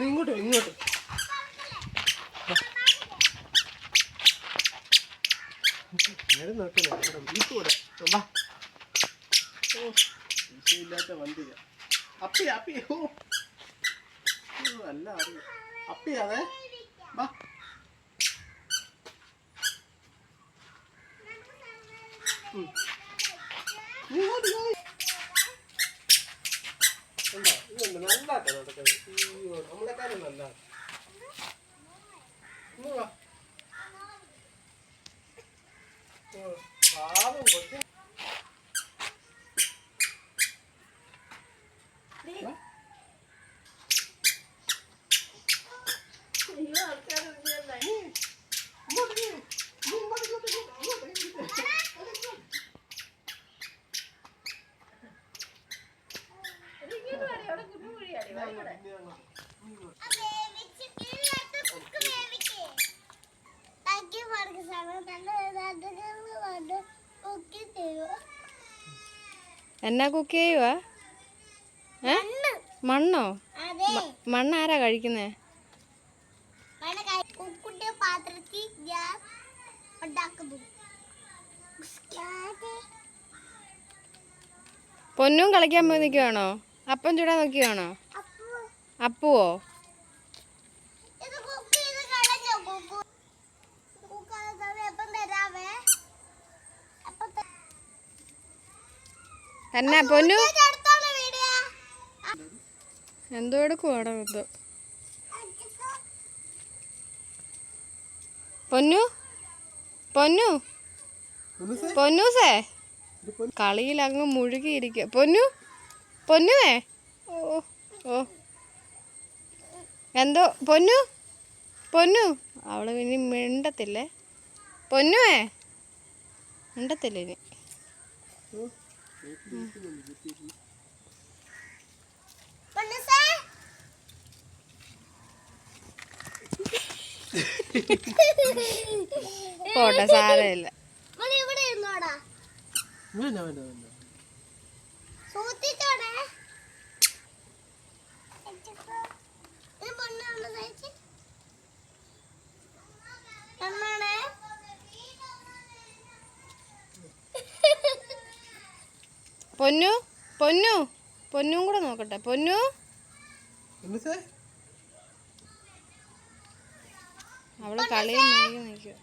ഇങ്ങോട്ട് ഇങ്ങോട്ട് നല്ല അപ്പി അപ്പി ഓ. അപ്പിയാതെ വാ. നമ്മളെക്കാളും നല്ല വാ ഓ, പാവം കൊച്ചു വാ. ഇങ്ങോട്ട് നീ. നീ ഇങ്ങോട്ട്, ഇങ്ങോട്ട്, ഇങ്ങോട്ട്, ഇങ്ങോട്ട്, ഇങ്ങോട്ട്. ഇനി അങ്ങോട്ട്, ഇനി അങ്ങോട്ട്. നീ ഇങ്ങോട്ട്. എന്നാ കുക്ക് ചെയ്യുവാ? ഏ? മണ്ണോ. മണ്ണ്? ആരാ കഴിക്കുന്നേ? പാത്രത്തിൽ ഞാൻ ഉണ്ടാക്കുന്നു. പൊന്നും കളിക്കാൻ പോയി നിൽക്കുവാണോ അപ്പം ചൂടാൻ നോക്കിയാണോ അപ്പുവോ? എന്നാ പൊന്നു. എന്തോ എടുക്കുവാണോ എന്തോ പൊന്നു? പൊന്നു. പൊന്നൂസേ. കളിയിൽ അങ്ങ് മുഴുകിയിരിക്കുക പൊന്നു? പൊന്നുവേ? ഓ ഓ എന്തോ? പൊന്നു? പൊന്നു? അവൾ ഇനി മിണ്ടത്തില്ലേ? പൊന്നുവേ? മിണ്ടത്തില്ല ഇനി? പോട്ടെ സാരമില്ല ഇവിടെ ഇരുന്നോടാ. വേണ്ട വേണ്ട വേണ്ട സൂത്തിച്ചോടെ പൊന്നു പൊന്നു പൊന്നും കൂടെ നോക്കട്ടെ. പൊന്നു. അവൾ കളിയും നോക്കി നിൽക്കുക